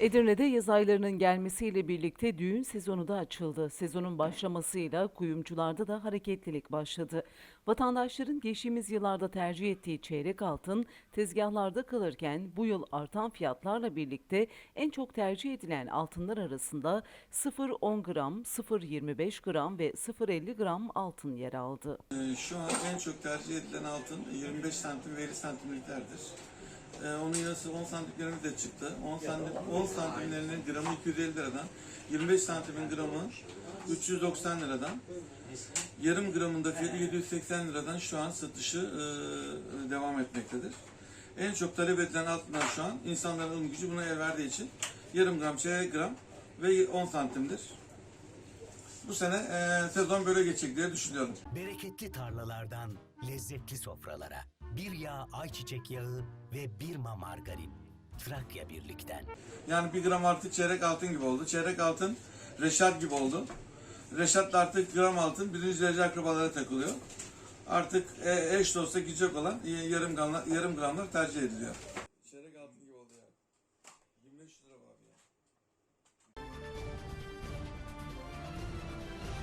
Edirne'de yaz aylarının gelmesiyle birlikte düğün sezonu da açıldı. Sezonun başlamasıyla kuyumcularda da hareketlilik başladı. Vatandaşların geçtiğimiz yıllarda tercih ettiği çeyrek altın tezgahlarda kalırken bu yıl artan fiyatlarla birlikte en çok tercih edilen altınlar arasında 0.10 gram, 0.25 gram ve 0.50 gram altın yer aldı. Ee, Şu an en çok tercih edilen altın 25 santim ve 50 santimliklerdir. Ee, onun yarısı 10 santimlerimiz de çıktı. 10 santim 10 santimlerinin gramı 250 liradan, 25 santimin gramı 390 liradan, yarım gramın da fiyatı 780 liradan şu an satışı e, devam etmektedir. En çok talep edilen altınlar şu an insanların alım gücü buna el verdiği için yarım gram, çeyrek gram ve 10 santimdir. Bu sene e, sezon böyle geçecek diye düşünüyorum. Bereketli tarlalardan lezzetli sofralara. Bir yağ ayçiçek yağı ve bir ma margarin. Trakya Birlik'ten. Yani bir gram artık çeyrek altın gibi oldu. Çeyrek altın reşat gibi oldu. Reşat artık gram altın birinci derece akrabalara takılıyor. Artık e, eş dosta gidecek olan e, yarım gramlar, yarım gramlar tercih ediliyor. Çeyrek altın gibi oldu ya. 25 lira var ya.